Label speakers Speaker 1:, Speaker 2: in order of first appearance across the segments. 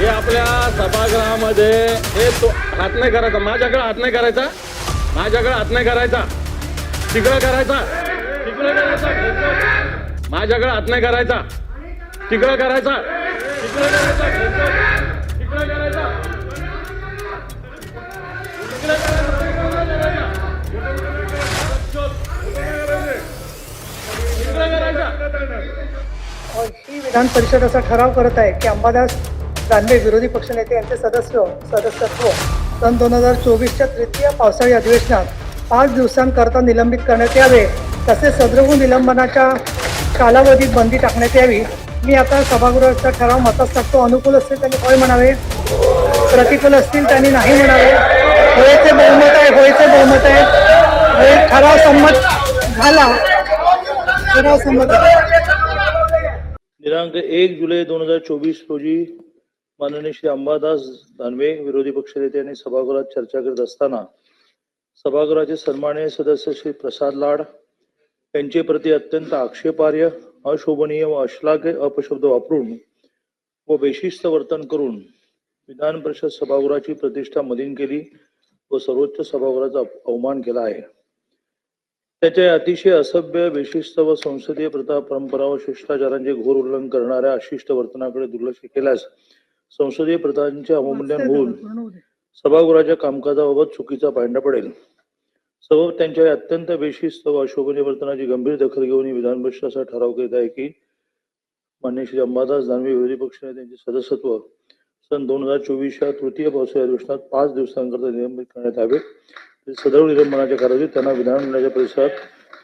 Speaker 1: हे आपल्या सभागृहामध्ये हे तो हात नाही करायचा माझ्याकडे हात नाही करायचा. माझ्याकडे हात नाही करायचा. तिकडं करायचा. तिकडं करायचा. माझ्याकडे हात नाही करायचा. तिकडं करायचा. तिकडं करायचा. तिकडं करायचा. तिकडं करायचा
Speaker 2: विधान परिषद असा ठराव करत आहे की अंबादास दानवे विरोधी पक्षनेते यांचे सदस्य हो, सदस्यत्व हो. सन दोन हजार चोवीसच्या तृतीय पावसाळी अधिवेशनात पाच दिवसांकरता निलंबित करण्यात यावे तसेच सदरगू निलंबनाच्या कालावधीत बंदी टाकण्यात यावी. मी आता सभागृहाचा ठराव मतात टाकतो अनुकूल असतील त्यांनी होय म्हणावे. प्रतिकूल असतील त्यांनी नाही म्हणावे. होयचे बहुमत आहे होयचे बहुमत आहे. होय ठराव संमत झाला. ठराव संमत
Speaker 3: दिनांक एक जुलै दोन हजार चोवीस रोजी माननीय श्री अंबादास दानवे विरोधी पक्षनेते यांनी सभागृहात चर्चा करत असताना सभागृहाचे सन्माननीय सदस्य श्री प्रसाद लाड यांचे प्रति अत्यंत आक्षेपार्ह अशोभनीय व अश्लाघ्य अपशब्द वापरून व बेशिस्त वर्तन करून विधान परिषद सभागृहाची प्रतिष्ठा मलिन केली व सर्वोच्च सभागृहाचा अवमान केला आहे. त्याचे अतिशय असभ्य बेशिस्त व संसदीय प्रथा परंपरा व शिष्टाचारांचे घोर उल्लंघन करणाऱ्या अशिष्ट वर्तनाकडे दुर्लक्ष केल्यास संसदीय प्रथांचे अवमूल्यन होऊन. सभागृहाच्या कामकाजाबाबत चुकीचा पांडा पडेल. सबब त्यांच्या अत्यंत बेशिस्त व अशोभनीय वर्तनाची गंभीर दखल घेऊन विधान परिषद असा ठराव करीत आहे की मान्य श्री अंबादास दानवे विरोधी पक्षनेत्यांचे सदस्यत्व सन दोन हजार चोवीसच्या तृतीय पावसाळी अधिवेशनात पाच दिवसांकरता निलंबित करण्यात यावे. सदर निलंबनाच्या कालावधीत त्यांना विधानमंडळाच्या परिसरात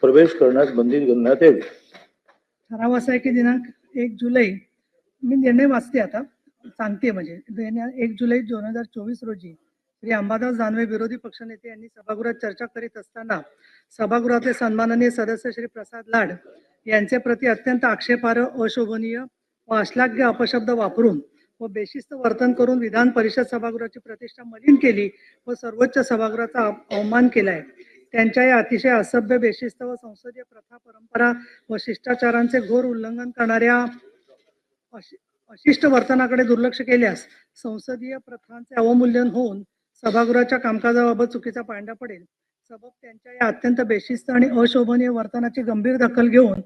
Speaker 3: प्रवेश करण्यास बंदी घालण्यात यावी
Speaker 2: ठराव असा आहे की दिनांक एक जुलै मी निर्णय वाचते आता. सांगते म्हणजे. एक जुलै दोन हजार चोवीस रोजी श्री अंबादास दानवे विरोधी पक्षनेते यांनी सभागृहात चर्चा करीत असताना सभागृहातले सन्माननीय सदस्य श्री प्रसाद लाड यांचे प्रति अत्यंत आक्षेपार्ह अशोभनीय व अश्लाघ्य अपशब्द वापरून व बेशिस्त वर्तन करून विधान परिषद सभागृहाची प्रतिष्ठा मलिन केली व सर्वोच्च सभागृहाचा अवमान केलाय. त्यांच्या या अतिशय असभ्य बेशिस्त व संसदीय प्रथा परंपरा व शिष्टाचारांचे घोर उल्लंघन करणाऱ्या अशिष्ट वर्तनाकडे दुर्लक्ष केल्यास संसदीय प्रथांचे अवमूल्यन होऊन सभागृहाच्या कामकाजाबाबत चुकीचा पांडा पडेल. सबब त्यांच्या या अत्यंत बेशिस्त आणि अशोभनीय वर्तनाची गंभीर दखल घेऊन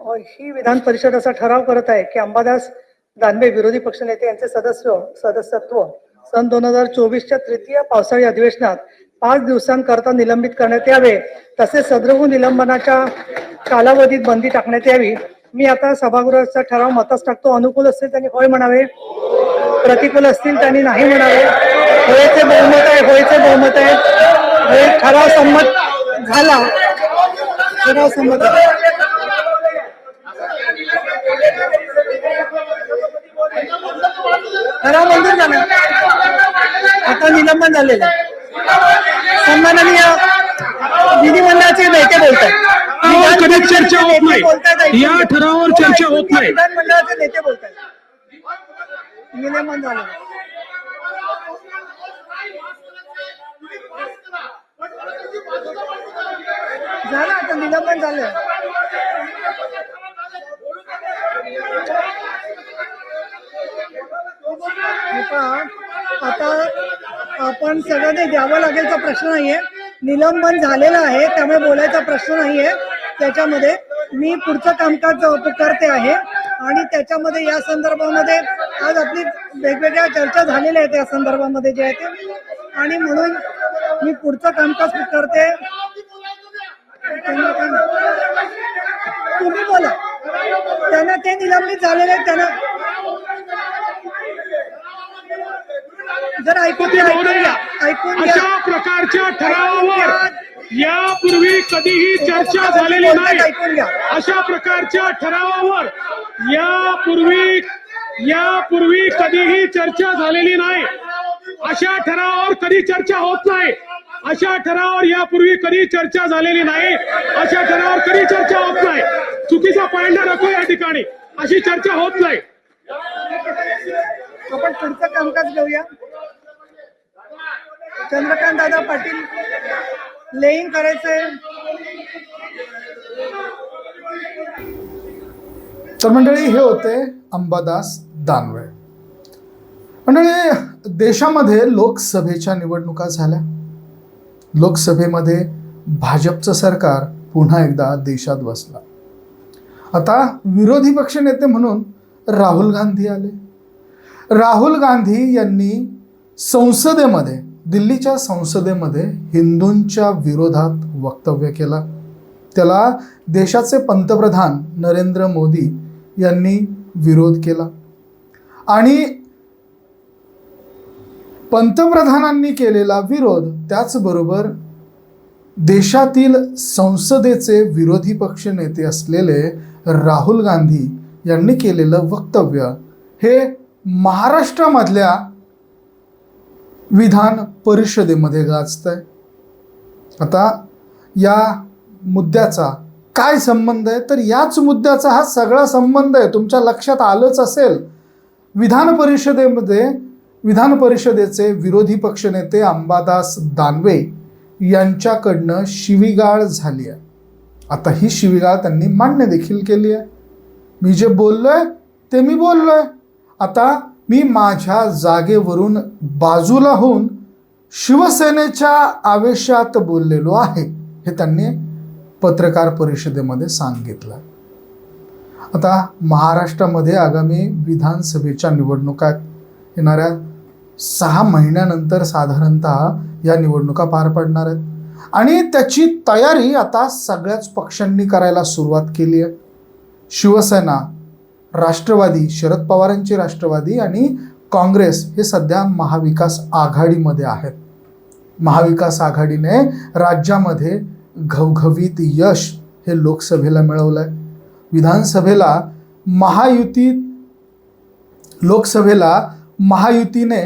Speaker 2: ही विधान परिषद असा ठराव करत आहे की अंबादास दानवे विरोधी पक्षनेते यांचे सदस्य सदस्यत्व सन दोन हजार चोवीसच्या तृतीय पावसाळी अधिवेशनात पाच दिवसांकरता निलंबित करण्यात यावे. तसेच सदृह निलंबनाच्या कालावधीत बंदी टाकण्यात यावी. मी आता सभागृहाचा ठराव मतास टाकतो. अनुकूल असतील त्यांनी होय म्हणावे. प्रतिकूल असतील त्यांनी नाही म्हणावे. होयचे बहुमत आहे होयचे बहुमत आहे. होय ठराव संमत झाला. ठराव संमत आहे ठराव मंजूर झाला. आता निलंबन झालेलं आहे. सन्माननीय विधिमंडळाचे नेते बोलतात
Speaker 4: ठरावावर कधीच चर्चा होत नाही. या. ठरावावर चर्चा होत. नाही.
Speaker 2: विधानमंडळाचे नेते बोलतात निलंबन झालं झालं आता निलंबन झालं आता आपण सगळ्यांनी द्यावं लागेलचा प्रश्न नाहीये निलंबन झालेलं आहे त्यामुळे बोलायचा प्रश्न नाहीये त्याच्यामध्ये मी पुढचं कामकाज करते आहे. आणि त्याच्यामध्ये या संदर्भामध्ये आज आपली वेगवेगळ्या चर्चा झालेल्या आहेत या संदर्भामध्ये जे आहे ते. आणि म्हणून मी पुढचं कामकाज करते. तुम्ही बोला. त्यांना ते निलंबित झालेले आहेत त्यांना जर ऐकून ऐकून घ्या ऐकून घ्या.
Speaker 4: प्रकारच्या ठरावावर यापूर्वी कधीही चर्चा झालेली नाही. अशा प्रकारच्या ठरावावर यापूर्वी यापूर्वी कधीही चर्चा झालेली नाही. अशा ठरावावर कधी चर्चा होत नाही. अशा ठरावावर यापूर्वी कधी चर्चा झालेली नाही. अशा ठरावावर कधी चर्चा होत नाही. चुकीचा पायंडा नको या ठिकाणी. अशी चर्चा होत नाही.
Speaker 2: आपण पुढचं कामकाज घेऊया. चंद्रकांत दादा पाटील लेईंग करायचंय.
Speaker 5: तर मंडळी हे होते अंबादास दानवे. मंडळी देशामध्ये लोकसभेच्या निवडणुका झाल्या. लोकसभेमध्ये भाजपचं सरकार पुन्हा एकदा देशात बसला. आता विरोधी पक्षनेते म्हणून राहुल गांधी आले. राहुल गांधी यांनी संसदेमध्ये दिल्लीच्या संसदेमध्ये हिंदूंच्या विरोधात वक्तव्य केला. त्याला देशाचे पंतप्रधान नरेंद्र मोदी यांनी विरोध केला. आणि पंतप्रधानांनी केलेला विरोध त्याचबरोबर देशातील संसदेचे विरोधी पक्ष नेते असलेले राहुल गांधी यांनी केलेलं वक्तव्य हे महाराष्ट्रामधल्या विधान परिषदेमध्ये गाजतंय. आता या मुद्द्याचा काय संबंध आहे? तर याच मुद्द्याचा हा सगळा संबंध आहे. तुमच्या लक्षात आलंच असेल. विधान परिषदेमध्ये विधान परिषदेचे विरोधी पक्षनेते अंबादास दानवे यांच्याकडनं शिवीगाळ झाली आहे. आता ही शिवीगाळ त्यांनी मान्य देखील केली आहे. मी जे बोललो आहे ते मी बोललो आहे आता मी माझ्या जागेवरून बाजूला होऊन शिवसेनेच्या आवेशात बोललेलो आहे हे त्यांनी पत्रकार परिषदेमध्ये सांगितलं. आता महाराष्ट्रामध्ये आगामी विधानसभेच्या निवडणुका येणाऱ्या सहा महिन्यानंतर साधारणतः या निवडणुका पार पडणार आहेत. आणि त्याची तयारी आता सगळ्याच पक्षांनी करायला सुरुवात केली आहे. शिवसेना राष्ट्रवादी शरद पवारांची राष्ट्रवादी आणि काँग्रेस हे सध्या महाविकास आघाडीमध्ये आहेत. महाविकास आघाडीने राज्यामध्ये घवघवीत यश हे लोकसभेला मिळवलं आहे विधानसभेला महायुतीत लोकसभेला महायुतीने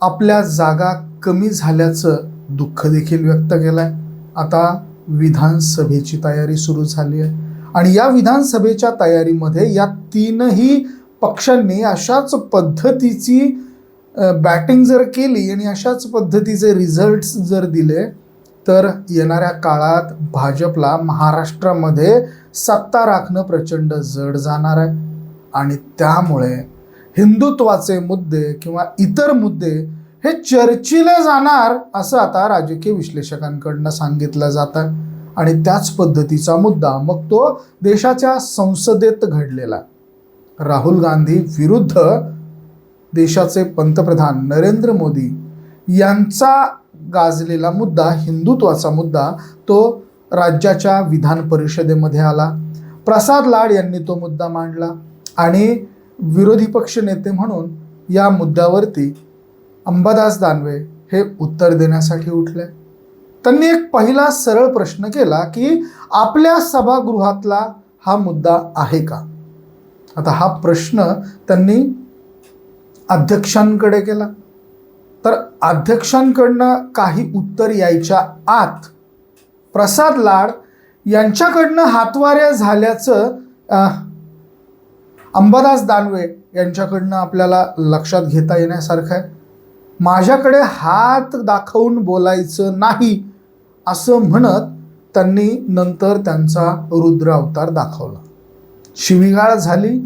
Speaker 5: आपल्या जागा कमी झाल्याचं दुःख देखील व्यक्त केलं आहे आता विधानसभेची तयारी सुरू झाली आहे. आणि या विधानसभेच्या तयारीमध्ये या तीनही पक्षांनी अशाच पद्धतीची बॅटिंग जर केली आणि अशाच पद्धतीचे रिझल्ट्स जर दिले तर येणाऱ्या काळात भाजपला महाराष्ट्रामध्ये सत्ता राखणं प्रचंड जड जाणार आहे. आणि त्यामुळे हिंदुत्वाचे मुद्दे किंवा इतर मुद्दे हे चर्चिले जाणार असं आता राजकीय विश्लेषकांकडनं सांगितलं जातं. आणि त्याच पद्धतीचा मुद्दा मग तो देशाच्या संसदेत घडलेला. राहुल गांधी विरुद्ध देशाचे पंतप्रधान नरेंद्र मोदी यांचा गाजलेला मुद्दा हिंदुत्वाचा मुद्दा तो राज्याच्या विधान परिषदेमध्ये आला. प्रसाद लाड यांनी तो मुद्दा मांडला आणि विरोधी पक्ष नेते म्हणून या मुद्द्यावरती अंबादास दानवे हे उत्तर देण्यासाठी उठले. त्यांनी एक पहिला सरळ प्रश्न केला की आपल्या सभागृहातला हा मुद्दा आहे का? आता हा प्रश्न त्यांनी अध्यक्षांकडे केला. तर अध्यक्षांकडनं काही उत्तर यायच्या आत प्रसाद लाड यांच्याकडनं हातवाऱ्या झाल्याचं अंबादास दानवे यांच्याकडनं आपल्याला लक्षात घेता येण्यासारखं आहे. माझ्याकडे हात दाखवून बोलायचं नाही असं म्हणत त्यांनी नंतर त्यांचा रुद्र अवतार दाखवला. शिवीगाळ झाली.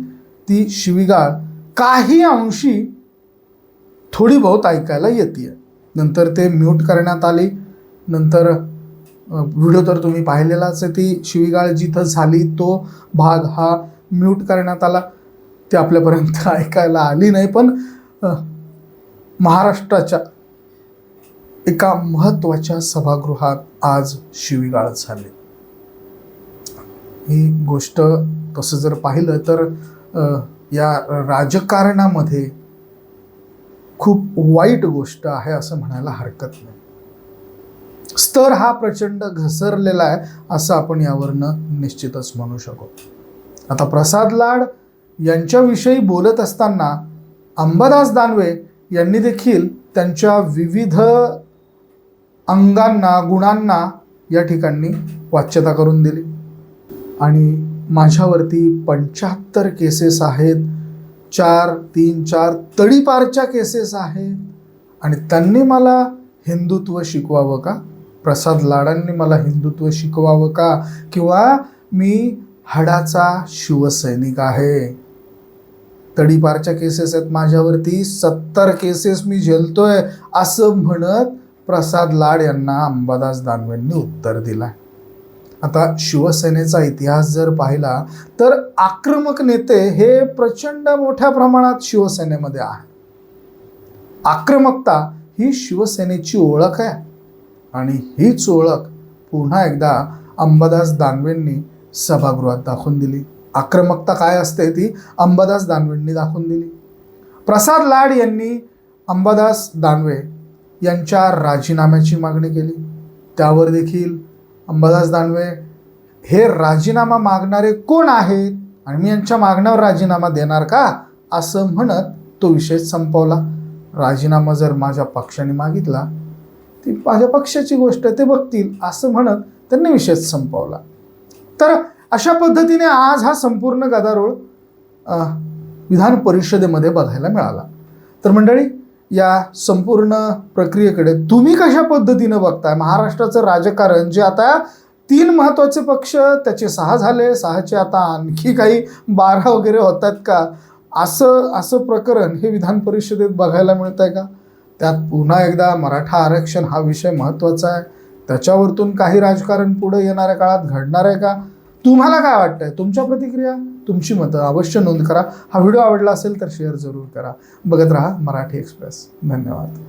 Speaker 5: ती शिवीगाळ काही अंशी थोडी बहुत ऐकायला येते नंतर ते म्यूट करण्यात आली. नंतर व्हिडिओ तर तुम्ही पाहिलेलाच आहे. ती शिवीगाळ जिथं झाली तो भाग हा म्यूट करण्यात आला. ते आपल्यापर्यंत ऐकायला आली नाही पण महाराष्ट्राच्या एका महत्त्वाच्या सभागृहात आज शिवीगाळ झाली. ही गोष्ट तसं जर पाहिलं तर या राजकारणामध्ये खूप वाईट गोष्ट आहे असं म्हणायला हरकत नाही. स्तर हा प्रचंड घसरलेला आहे असं आपण यावरनं निश्चितच म्हणू शकतो आता प्रसाद लाड यांच्याविषयी बोलत असताना अंबादास दानवे यांनी देखील त्यांच्या विविध अंगांना गुणांना या ठिकाणी वाच्यता करून दिली. आणि माझ्यावरती पंच्याहत्तर केसेस आहेत. चार तीन चार तडीपारच्या केसेस आहेत. आणि त्यांनी मला हिंदुत्व शिकवावं का? प्रसाद लाडांनी मला हिंदुत्व शिकवावं का? किंवा मी हाडाचा शिवसैनिक आहे? तडीपारच्या केसेस आहेत. माझ्यावरती सत्तर केसेस मी झेलतोय असं म्हणत प्रसाद लाड यांना अंबादास दानवेंनी उत्तर दिलंय. आता शिवसेनेचा इतिहास जर पाहिला तर आक्रमक नेते हे प्रचंड मोठ्या प्रमाणात शिवसेनेमध्ये आहे आक्रमकता ही शिवसेनेची ओळख आहे. आणि हीच ओळख पुन्हा एकदा अंबादास दानवेंनी सभागृहात दाखवून दिली. आक्रमकता काय असते ती अंबादास दानवेंनी दाखवून दिली. प्रसाद लाड यांनी अंबादास दानवे यांच्या राजीनाम्याची मागणी केली. त्यावर देखील अंबादास दानवे हे राजीनामा मागणारे कोण आहेत आणि मी यांच्या मागण्यावर राजीनामा देणार का? असं म्हणत तो विषय संपवला. राजीनामा जर माझ्या पक्षाने मागितला ती माझ्या पक्षाची गोष्ट ते बघतील असं म्हणत त्यांनी विषय संपवला. तर अशा पद्धतीने आज हा संपूर्ण गदारोळ विधान परिषदेमध्ये बघायला मिळाला. तर मंडळी या संपूर्ण प्रक्रियेकडे तुम्ही कशा पद्धतीनं बघताय? महाराष्ट्राचं राजकारण जे आता तीन महत्त्वाचे पक्ष त्याचे सहा झाले सहाचे आता आणखी काही बारा वगैरे होतात का? असं असं प्रकरण हे विधान परिषदेत बघायला मिळत आहे का? त्यात पुन्हा एकदा मराठा आरक्षण हा विषय महत्त्वाचा आहे. त्याच्यावरतून काही राजकारण पुढे येणाऱ्या काळात घडणार आहे का? तुम्हाला काय वाटतं तुमच्या प्रतिक्रिया तुमची मतं अवश्य नोंद करा. हा व्हिडिओ आवडला असेल तर शेअर जरूर करा. बघत राहा मराठी एक्सप्रेस धन्यवाद.